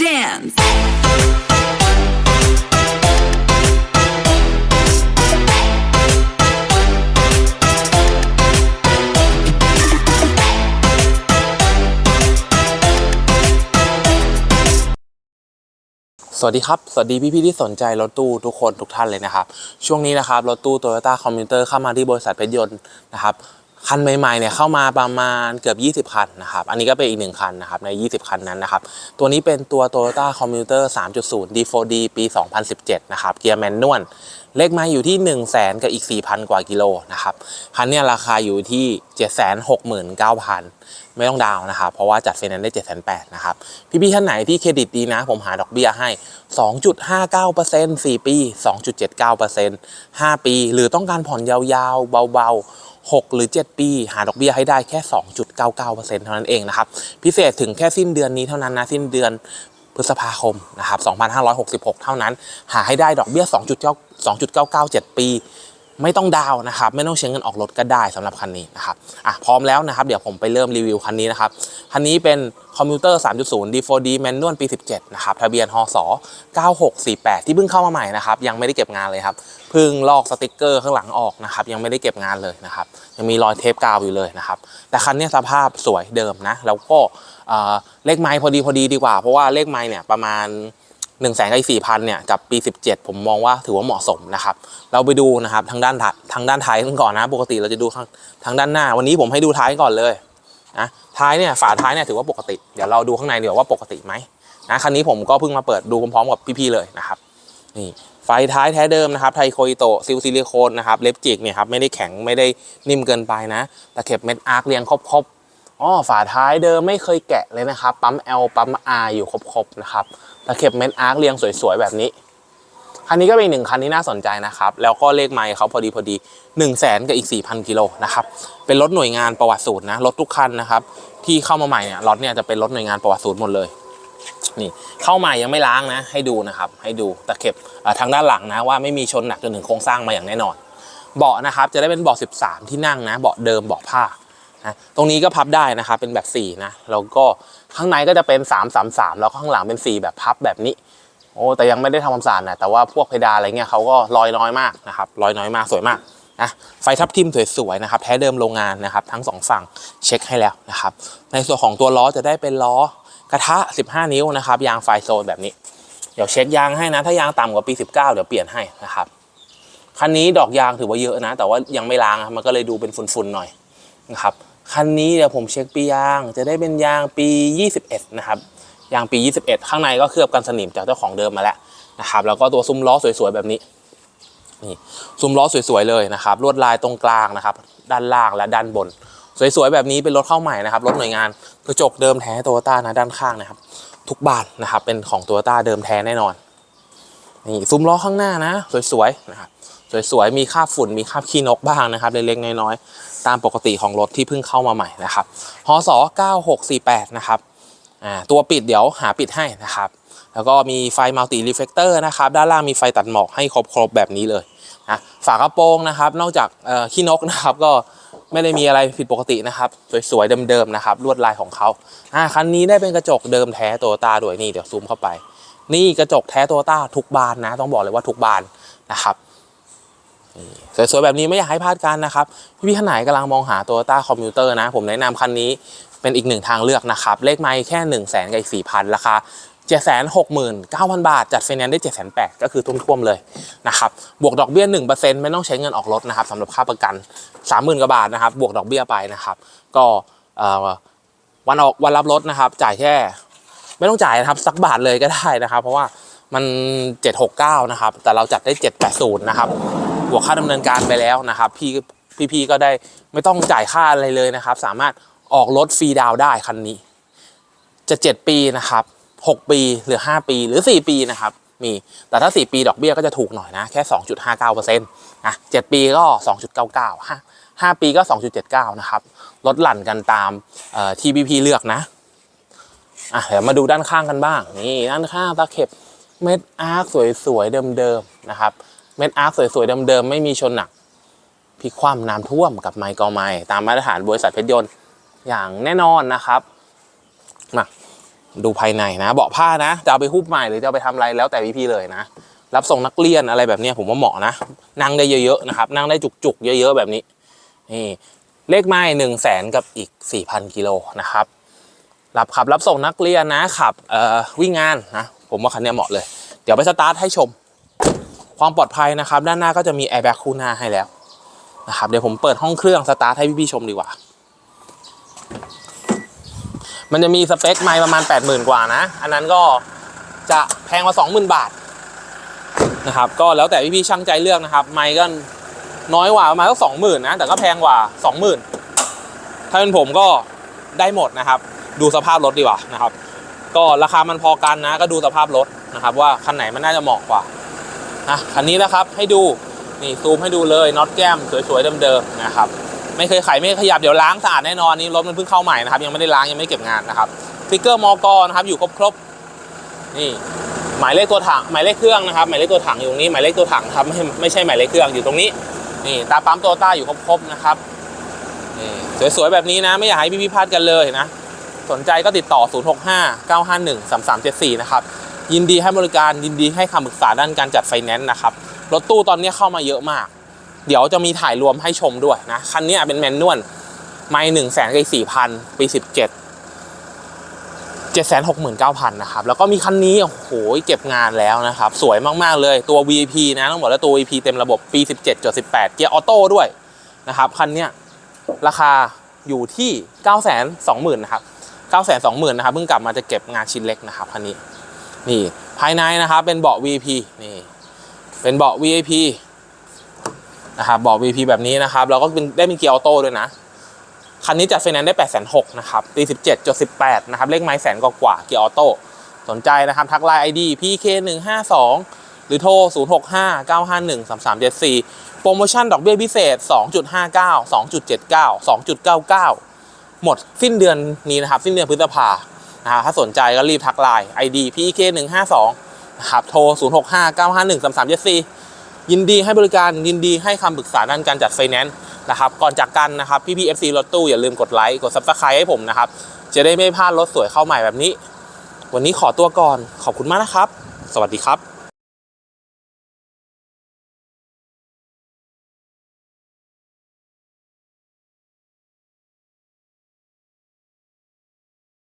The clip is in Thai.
Dance. สวัสดีครับ สวัสดีพี่ๆที่สนใจรถตู้ทุกคนทุกท่านเลยนะครับ ช่วงนี้นะครับรถตู้ Toyota Commuter เข้ามาที่บริษัทเพชรยนต์นะครับ คันใหม่ๆเนี่ยเข้ามาประมาณเกือบ 20 คันนะครับ อันนี้ก็เป็นอีกหนึ่งคันนะครับใน 20 คันนั้นนะครับ ตัวนี้เป็นตัว Toyota Commuter 3.0 D4D ปี 2017 นะครับ เกียร์แมนนวล เลขม้อยู่ที่ 1 0 0 0 0แสนกับอีก 4,000 กว่ากิโลนะครับ คันนี้ราคาอยู่ที่ 769,000 ไม่ต้องดาวน์นะครับ เพราะว่าจัดไฟแนนซ์ได้ 7,800นะครับ พี่ๆท่านไหนที่เครดิตดีนะ ผมหาดอกเบี้ยให้ 2.59% 4 ปี 2.79% 5 ปี หรือต้องการผ่อนยาวๆ เบาๆ 6 หรือ 7 ปี หาดอกเบี้ยให้ได้แค่ 2.99%เท่านั้นเองนะครับ พิเศษถึงแค่สิ้นเดือนนี้เท่านั้นนะ สิ้นเดือนพฤษภาคมนะครับ 2566 เท่านั้น หาให้ได้ดอกเบี้ย 2.997 ปี ไม่ต้องดาวนะครับ ไม่ต้องเชงเงินออกรถก็ได้สำหรับคันนี้นะครับอะพร้อมแล้วนะครับ เดี๋ยวผมไปเริ่มรีวิวคันนี้นะครับ คันนี้เป็น คอมพิวเตอร์ 3.0 D4D Manual ปี 17 นะครับ ทะเบียนฮศ9648 ที่เพิ่งเข้ามาใหม่นะครับ ยังไม่ได้เก็บงานเลยครับ เพิ่งลอกสติกเกอร์ข้างหลังออกนะครับ ยังไม่ได้เก็บงานเลยนะครับ ยังมีรอยเทปกาวอยู่เลยนะครับ แต่คันนี้สภาพสวยเดิมนะ แล้วก็เเลขไม้พอดีพอดีดีกว่า เพราะว่าเลขไม้เนี่ยประมาณ1นึ่งแสนกับสี่พันเนี่ยกับปี 17 ผมมองว่าถือว่าเหมาะสมนะครับ เราไปดูนะครับทางด้านทายทางด้านท้ายกันก่อนนะ ปกติเราจะดูทางทางด้านหน้า วันนี้ผมให้ดูท้ายก่อนเลยนะท้ายเนี่ยฝาท้ายเนี่ยถือว่าปกติ เดี๋ยวเราดูข้างในเดี๋ยวว่าปกติไหมนะคันนี้ผมก็เพิ่งมาเปิดดูพร้อมๆกับพี่ๆเลยนะครับนี่ไฟท้ายแท้เดิมนะครับไทโคอิโตซิลซิลิโคนนะครับเล็บจิกเนี่ยครับไม่ได้แข็งไม่ได้นิ่มเกินไปนะตะเข็บเม็ดอาร์คเรียงครบๆอ๋อฝาท้ายเดิมไม่เคยแกะเลยนะครับปั๊ม L ปั๊ม R อยู่ครบๆนะครับตะเข็บเม็ดอาร์คเรียงสวยๆแบบนี้ คันนี้ก็เป็นหนึ่งคันที่น่าสนใจนะครับ แล้วก็เลขไมล์เขาพอดีพอดี1นึ่งแสนกับอีก 4,000 กิโลนะครับ เป็นรถหน่วยงานประวัติสูตรนะ รถทุกคันนะครับ ที่เข้ามาใหม่เนี่ยรถเนี่ยจะเป็นรถหน่วยงานประวัติสูตรหมดเลย นี่เข้าใหม่ยังไม่ล้างนะ ให้ดูนะครับ ให้ดูตะเข็บทางด้านหลังนะว่าไม่มีชนหนักจนถึงโครงสร้างมาอย่างแน่นอน เบาะนะครับจะได้เป็นเบาะ 13 ที่นั่งนะ เบาะเดิมเบาะผ้านะตรงนี้ก็พับได้นะครับ เป็นแบบ4นะ แล้วก็ข้างในก็จะเป็น 3 3 3 แล้วก็ข้างหลังเป็น 4 แบบพับแบบนี้ โอ้แต่ยังไม่ได้ทำความสะอาดนะแต่ว่าพวกเพดานอะไรเงี้ยเขาก็ลอยน้อยมากนะครับลอยน้อยมากสวยมากนะไฟทับทิมสวยๆนะครับแท้เดิมโรงงานนะครับทั้งสองฝั่งเช็คให้แล้วนะครับในส่วนของตัวล้อจะได้เป็นล้อกระทะ 15 นิ้วนะครับยางไฟโซนแบบนี้ เดี๋ยวเช็คยางให้นะถ้ายางต่ำกว่าปี 19 เดี๋ยวเปลี่ยนให้นะครับคันนี้ดอกยางถือว่าเยอะนะ แต่ว่ายังไม่ล้างมันก็เลยดูเป็นฝุ่นๆหน่อยนะครับคันนี้เดี๋ยวผมเช็คปียางจะได้เป็นยางปี 21 นะครับ ยางปี 21 ข้างในก็เคลือบกันสนิมจากเจ้าของเดิมมาแล้วนะครับแล้วก็ตัวซุ้มล้อสวยๆแบบนี้นี่ซุ้มล้อสวยๆเลยนะครับลวดลายตรงกลางนะครับ ด้านล่างและด้านบน สวยๆแบบนี้เป็นรถเข้าใหม่นะครับรถหน่วยงานกระจกเดิมแท้โตโยต้านะด้านข้างนะครับ ทุกบานนะครับเป็นของโตโยต้าเดิมแท้แน่นอนนี่ซุ้มล้อข้างหน้านะ สวยๆนะครับสวยๆ มีคราบฝุ่น มีคราบขี้นกบ้างนะครับ เล็กๆ น้อยๆ ตามปกติของรถที่เพิ่งเข้ามาใหม่นะครับฮศ9648 นะครับ ตัวปิดเดี๋ยวหาปิดให้นะครับ แล้วก็มีไฟมัลติรีเฟกเตอร์นะครับ ด้านล่างมีไฟตัดหมอกให้ครบๆแบบนี้เลยนะฝากระโปรงนะครับ นอกจากขี้นกนะครับก็ไม่ได้มีอะไรผิดปกตินะครับ สวยๆเดิมๆนะครับ ลวดลายของเขาอ่าคันนี้ได้เป็นกระจกเดิมแท้โตโยต้าด้วยนี่เดี๋ยวซูมเข้าไป นี่กระจกแท้โตโยต้าทุกบานนะ ต้องบอกเลยว่าทุกบานนะครับ สวยๆแบบนี้ไม่อยากให้พลาดกันนะครับ พี่ๆท่านไหนกำลังมองหา Toyota Commuter นะ ผมแนะนำคันนี้เป็นอีกหนึ่งทางเลือกนะครับ เลขไมล์แค่ 1 0 0 0 0แสนกับอีกสี่พันราคา769,000 บาท จัดไฟแนนซ์ได้ 7,800ก็คือท่วมๆเลยนะครับ บวกดอกเบี้ย 1%ไม่ต้องใช้เงินออกรถนะครับสำหรับค่าประกัน 30,000กว่าบาทนะครับ บวกดอกเบี้ยไปนะครับ ก็วันออกวันรับรถนะครับ จ่ายแค่ ไม่ต้องจ่ายนะครับ สักบาทเลยก็ได้นะครับ เพราะว่ามัน 769 นะครับ แต่เราจัดได้ 780 นะครับ บวกค่าดำเนินการไปแล้วนะครับพี่พี่ๆก็ได้ไม่ต้องจ่ายค่าอะไรเลยนะครับ สามารถออกรถฟรีดาวได้คันนี้ จะ 7 ปีนะครับ 6 ปีหรือ 5 ปีหรือ 4 ปีนะครับมีแต่ถ้า 4 ปีดอกเบี้ยก็จะถูกหน่อยนะ แค่ 2.59%นะ7ปีก็ 2.99 5 5 ปีก็ 2.79 นะครับลดหลั่นกันตามเอ่อที่พี่ๆเลือกนะอะเดี๋ยวมาดูด้านข้างกันบ้างนี่ด้านข้างตะเข็บเม็ดอาร์คสวยๆเดิมๆนะครับ เม็ดอาร์คสวยๆเดิมๆไม่มีชนหนักพลิกคว่ำน้ำท่วมกับไมค์กอไมค์ตามมาตรฐานบริษัทเพชรยนต์อย่างแน่นอนนะครับมาดูภายในนะ เบาะผ้านะจะเอาไปฮุบใหม่หรือจะเอาไปทำอะไรแล้วแต่พี่ๆเลยนะ รับส่งนักเรียนอะไรแบบนี้ผมว่าเหมาะนะ นั่งได้เยอะๆนะครับ นั่งได้จุกๆ เยอะๆแบบนี้นี่เลขไม้หนึ่งแสนกับอีก 4,000กิโลนะครับรับขับรับส่งนักเรียนนะขับวิ่งงานนะผมว่าคันนี้เหมาะเลย เดี๋ยวไปสตาร์ทให้ชม ความปลอดภัยนะครับ ด้านหน้าก็จะมีแอร์แบ็กคู่หน้าให้แล้วนะครับเดี๋ยวผมเปิดห้องเครื่องสตาร์ทให้พี่ๆชมดีกว่า มันจะมีสเปคไมล์ประมาณ 80,000 กว่านะ อันนั้นก็จะแพงกว่า20,000 บาทนะครับก็แล้วแต่พี่ๆช่างใจเลือกนะครับ ไมล์ก็น้อยกว่าประมาณสัก20,000นะ แต่ก็แพงกว่า 20,000 ถ้าเป็นผมก็ได้หมดนะครับ ดูสภาพรถดีกว่านะครับ ก็ราคามันพอกันนะ ก็ดูสภาพรถนะครับ ว่าคันไหนมันน่าจะเหมาะกว่า นะคันนี้นะครับให้ดูนี่ซูมให้ดูเลยน็อตแก้มสวยๆเดิมๆนะครับไม่เคยไขไม่เคยขยับเดี๋ยวล้างสะอาดแน่นอนนี่รถมันเพิ่งเข้าใหม่นะครับยังไม่ได้ล้างยังไม่เก็บงานนะครับฟิกเกอร์มอกนะครับอยู่ครบๆนี่หมายเลขตัวถังหมายเลขเครื่องนะครับหมายเลขตัวถังอยู่ตรงนี้หมายเลขตัวถังครับไม่ไม่ใช่หมายเลขเครื่องอยู่ตรงนี้นี่ตาปั๊มโตต้าอยู่ครบๆนะครับนี่สวยๆแบบนี้นะไม่อยากให้พี่ๆพลาดกันเลยนะสนใจก็ติดต่อ 065 951 3374 นะครับ ยินดีให้บริการยินดีให้คำปรึกษาด้านการจัดไฟแนนซ์นะครับ รถตู้ตอนนี้เข้ามาเยอะมาก เดี๋ยวจะมีถ่ายรวมให้ชมด้วยนะ คันนี้เป็นแมนนวลไม่หนึ่งแสนกับสี่พันปีสิบเจ็ดเจ็ดแสนหกหมื่นเก้าพันนะครับ แล้วก็มีคันนี้ โอ้โห เก็บงานแล้วนะครับ สวยมาก ๆ เลยตัว VIP นะต้องบอกแล้วตัว VIP เต็มระบบปี17จด18เกียร์ออโต้ด้วยนะครับ คันนี้ราคาอยู่ที่9 2 0 0 0 0นสองหมื่นนะครับ9 2 0 0 0 0นะครับเพิ่งกลับมาจะเก็บงานชิ้นเล็กนะครับคันนี้ นี่ภายในนะครับเป็นเบาะ VIP นี่เป็นเบาะ VIP นะครับเบาะ VIP แบบนี้นะครับแล้วก็เป็นได้มีเกียร์ออโต้ด้วยนะคันนี้จัดไฟแนนซ์ได้8 6 0 0นนะครับปี17จด18นะครับเลขไม้แสนกว่าเกียร์ออโต้สนใจนะครับ ทักไลน์ ID PK 1 5 2หรือโทร 0 6 5 9 5 1 3 3 7 4 โปรโมชั่นดอกเบี้ยพิเศษ 2.59 2.79 2.99 หมดสิ้นเดือนนี้นะครับ สิ้นเดือนพฤษภา นะครับถ้าสนใจก็รีบทักไลน์ ID PK 1 5 2นะครับโทร 0 6 5 9 5 1 3 3 7 4 ยินดีให้บริการยินดีให้คำปรึกษาด้านการจัดไฟแนนซ์นะครับก่อนจากกันนะครับพี่พีเอฟซีรถตู้อย่าลืมกดไลค์กดซับสไครต์ให้ผมนะครับ จะได้ไม่พลาดรถสวยเข้าใหม่แบบนี้ วันนี้ขอตัวก่อนขอบคุณมากนะครับ สวัสดีครับ